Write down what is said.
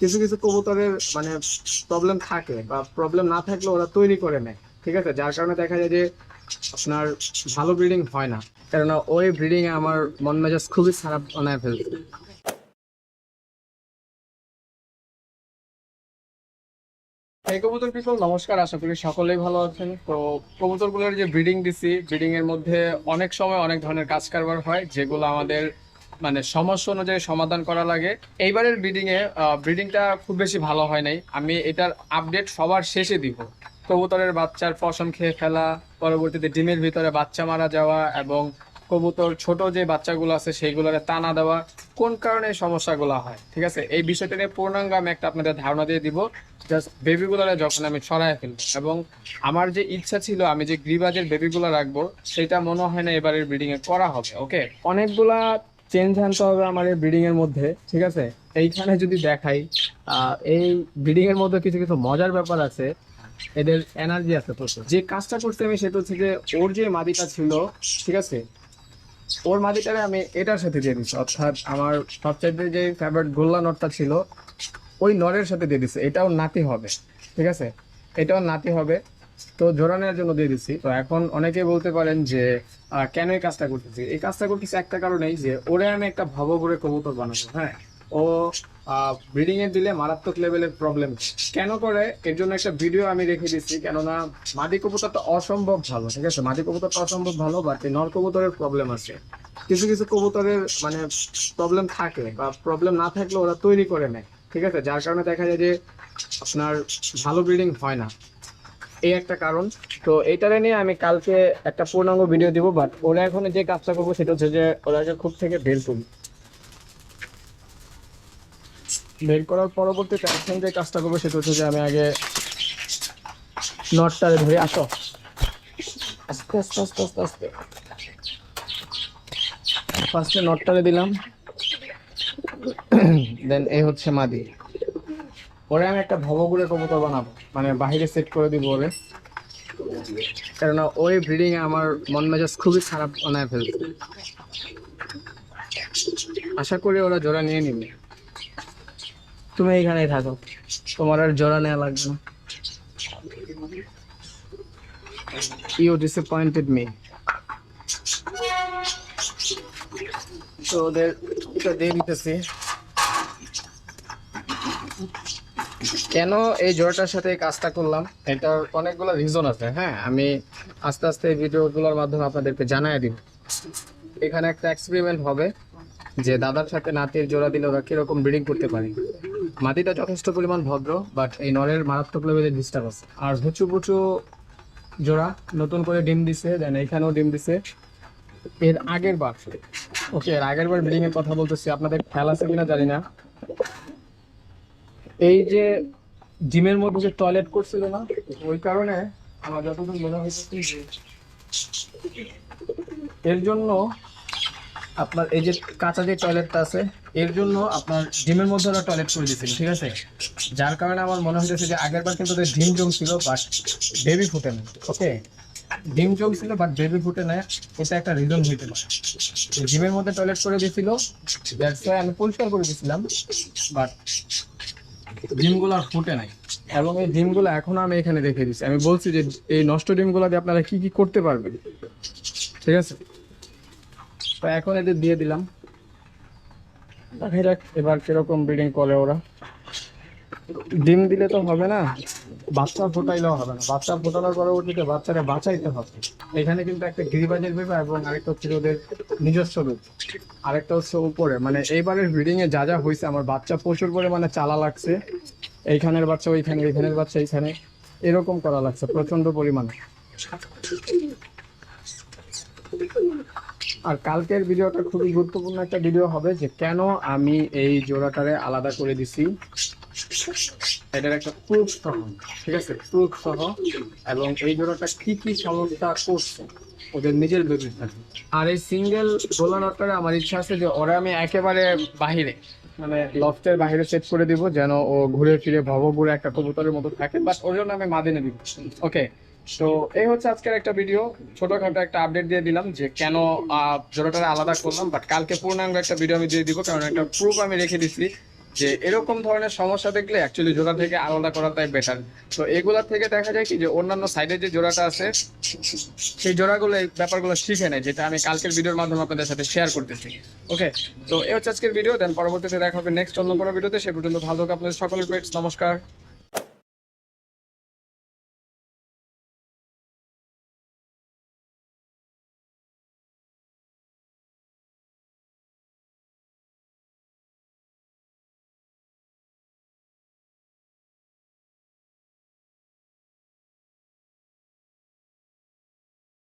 কিছু কিছু কবুতরের মানে প্রবলেম থাকে বা প্রবলেম না থাকলে ওরা তৈরি করে নেয়, ঠিক আছে? যার কারণে দেখা যায় যে আপনার ভালো ব্রিডিং হয় না। কেননা ওই ব্রিডিং এ আমার মন মেজাজ খুবই খারাপ বানায় ফেলছে। এই কবুতর পিপল নমস্কার, আশা করি সকলেই ভালো আছেন। তো কবুতরগুলোর যে ব্রিডিং দিছি ব্রিডিং এর মধ্যে অনেক সময় অনেক ধরনের কাজ কারবার হয়, যেগুলো আমাদের মানে সমস্যা অনুযায়ী সমাধান করা লাগে। এইবারের ব্রিডিং এ ব্রিডিংটা খুব বেশি ভালো হয় নাই। আমি এটার আপডেট সবার শেষে দিব। কবুতরের বাচ্চার পশম খেয়ে ফেলা, পরবর্তীতে ডিমের ভিতরে বাচ্চা মারা যাওয়া এবং কবুতর ছোট যে বাচ্চাগুলো আছে সেইগুলোরে টানা দেওয়া, কোন কারণে সমস্যাগুলো হয়? ঠিক আছে? এই বিষয়টা নিয়ে পূর্ণাঙ্গ আমি একটা আপনাদের ধারণা দিয়ে দিব। জাস্ট বেবিগুলোরে যখন আমি ছড়ায় ফেলব এবং আমার যে ইচ্ছা ছিল আমি যে গ্রিবাজের বেবিগুলো রাখব, সেটা মনে হয় না এবারের ব্রিডিং এ করা হবে ওকে অনেকগুলা চেঞ্জ আনতে হবে এই ব্রিডিং এর মধ্যে, ঠিক আছে? এইখানে যদি দেখাই এই ব্রিডিং এর মধ্যে কিছু কিছু মজার ব্যাপার আছে। এদের এনার্জি আছে প্রচুর। যে কাজটা করতে আমি সেটা হচ্ছে যে, ওর যে মাদিটা ছিল, ঠিক আছে? ওর মাদিটারে আমি এটার সাথে দিয়ে দিচ্ছি, অর্থাৎ আমার সবচাইতে যে ফেভারিট গোল্লা নটটা ছিল, ওই নরের সাথে দিয়ে দিচ্ছে। এটাও নাতি হবে, ঠিক আছে? এটাও নাতি হবে। তো জোড়া নেওয়ার জন্য দিয়ে দিচ্ছি। তো এখন অনেকেই বলতে পারেন যে কেন এই কাজটা করতেছি? এই কাজটা করতেছি একটা কারণেই যে, ওরে আমি একটা ভব করে কবুতর বানাবো হ্যাঁ? ও ব্রিডিং এ দিলে মারাত্মক লেভেলের প্রবলেম কেন করে? এর জন্য একটা ভিডিও আমি রেখে দিচ্ছি, কেননা মাদি কবুতরটা অসম্ভব ভালো, ঠিক আছে? মাদি কবুতরটা অসম্ভব ভালো বাট এই নর কবুতরের প্রবলেম আছে। কিছু কিছু কবুতরের মানে প্রবলেম থাকে, বা প্রবলেম না থাকলে ওরা তৈরি করে নেয়, ঠিক আছে? যার কারণে দেখা যায় যে, আপনার ভালো ব্রিডিং হয় না। এই একটা কারণ। তো এইটারে নিয়ে আমি কালকে একটা পূর্ণাঙ্গ ভিডিও দিব বাট ওরা এখন যে কাজটা করব সেটা হচ্ছে যে ওরাকে খুব থেকে বের করব বের করার পরবর্তীতে এখন যে কাজটা করব সেটা হচ্ছে যে আমি আগে নটটারে ধরে। আসো। আস্তে আস্তে আস্তে আস্তে আস্তে। ফার্স্টে নটটারে দিলাম। দেন এই হচ্ছে মাদি। ওরে আমি একটা ভবগুড়ে কবুতর বানাবো। মানে বাহিরে সেট করে দিব ওরে। কেননা ওই ব্রিডিং এ আমার মন মেজাজ খুবই খারাপ বানায় ফেলছে। আশা করি ওরা জোড়া নিয়ে নিবে। তুমি এইখানেই থাকো। তোমার আর জোড়া নেওয়া লাগবে না। ইউ ডিসঅ্যাপয়েন্টেড মি তো ওদের এটা দিয়ে দিতেছি। কেন এই জোড়াটার সাথে কাজটা করলাম? এটার অনেকগুলো রিজন আছে হ্যাঁ? আমি আস্তে আস্তে ভিডিওগুলোর মাধ্যমে আপনাদেরকে জানাই দিব। এখানে একটা এক্সপেরিমেন্ট হবে যে দাদার সাথে নাতির জোড়া দিলে ওরা কীরকম ব্রিডিং করতে পারে। মাটিটা যথেষ্ট পরিমাণ ভদ্র বাট এই নরের মারাত্মক লেভেলের ডিস্টার্ব আছে। আর হুচু পুচু জোড়া নতুন করে ডিম দিছে দেন এখানেও ডিম দিছে। এর আগের বার ওকে এর আগের বার ব্রিডিং এর কথা বলতেছি, আপনাদের খেয়াল আছে কিনা জানি না। এই যে জিমের মধ্যে যে টয়লেট করছিল না, ওই কারণে আমার যতদূর মনে হয়েছে এর জন্য আপনার এই যে কাঁচা যে টয়লেটটা আছে, এর জন্য আপনার ডিমের মধ্যে ওরা টয়লেট করে দিয়েছিল, ঠিক আছে? যার কারণে আমার মনে হয়েছে যে আগের বার কিন্তু ওদের ডিম জমছিল বাট বেবি ফুটে না ওকে ডিম জমছিল বাট বেবি ফুটে না এটা একটা রিজন হইতে পারে। ডিমের মধ্যে টয়লেট করে দিয়েছিল আমি পরিষ্কার করে দিয়েছিলাম বাট ডিমগুলো আর ফুটে নাই। এবং এই ডিমগুলো এখন আমি এখানে রেখে দিচ্ছি। আমি বলছি যে এই নষ্ট ডিমগুলো দিয়ে আপনারা কি কি করতে পারবেন? ঠিক আছে? তো এখন এদের দিয়ে দিলাম। দেখা এবার কীরকম ব্রিডিং করে ওরা। ডিম দিলে তো হবে না? বাচ্চা ফোটাইলেও হবে না। বাচ্চা ফোটানোর পরবর্তীতে বাচ্চারা বাঁচাইতে হবে। এখানে কিন্তু একটা গিরিবাজের ব্যাপার এবং আরেকটা হচ্ছে ওদের নিজস্ব রূপ। আরেকটা হচ্ছে উপরে। মানে এইবারের ব্রিডিং এ যা যা হয়েছে, আমার বাচ্চা প্রচুর পরিমাণে চালা লাগছে। এইখানের বাচ্চা ওইখানে, এইখানের বাচ্চা এইখানে। এরকম করা লাগছে প্রচণ্ড পরিমাণে। আর কালকের ভিডিওটা খুবই গুরুত্বপূর্ণ একটা ভিডিও হবে যে কেন আমি এই জোড়াটারে আলাদা করে দিছি। এটার একটা প্রুফ সহ ঠিক আছে? প্রুফ সহ এবং এই জোড়াটা কি কি সমস্যা করছে? ওদের নিজের বেবির সাথে আর এই সিঙ্গেল গোলা নটটারে আমার ইচ্ছা আছে যে ওরা আমি একেবারে বাহিরে মানে লফটের সেট করে দিব যেন ও ঘুরে ফিরে ভবঘুরে একটা কবুতরের মতো থাকে। বাট ওর জন্য আমি মাদিনে দিব। ওকে তো এই হচ্ছে আজকের একটা ভিডিও ছোটখাটো একটা আপডেট দিয়ে দিলাম যে কেন আহ, জোড়াটারে আলাদা করলাম বাট কালকে পূর্ণাঙ্গ একটা ভিডিও আমি দিয়ে দিব কারণ একটা প্রুফ আমি রেখে দিচ্ছি যে এরকম ধরনের সমস্যা দেখলে অ্যাকচুয়ালি জোড়া থেকে আলাদা করাটাই বেটার তো এগুলা থেকে দেখা যায় কি যে অন্যান্য সাইডে যে জোড়াটা আছে, সেই জোড়াগুলো, এই ব্যাপারগুলো শিখে নেয়, যেটা আমি কালকের ভিডিওর মাধ্যমে আপনাদের সাথে শেয়ার করতেছি। ওকে তো এ হচ্ছে আজকের ভিডিও দেন পরবর্তীতে দেখা হবে নেক্সট অন্য কোনো ভিডিওতে সে পর্যন্ত ভালো থাকুন আপনাদের সকলের নমস্কার।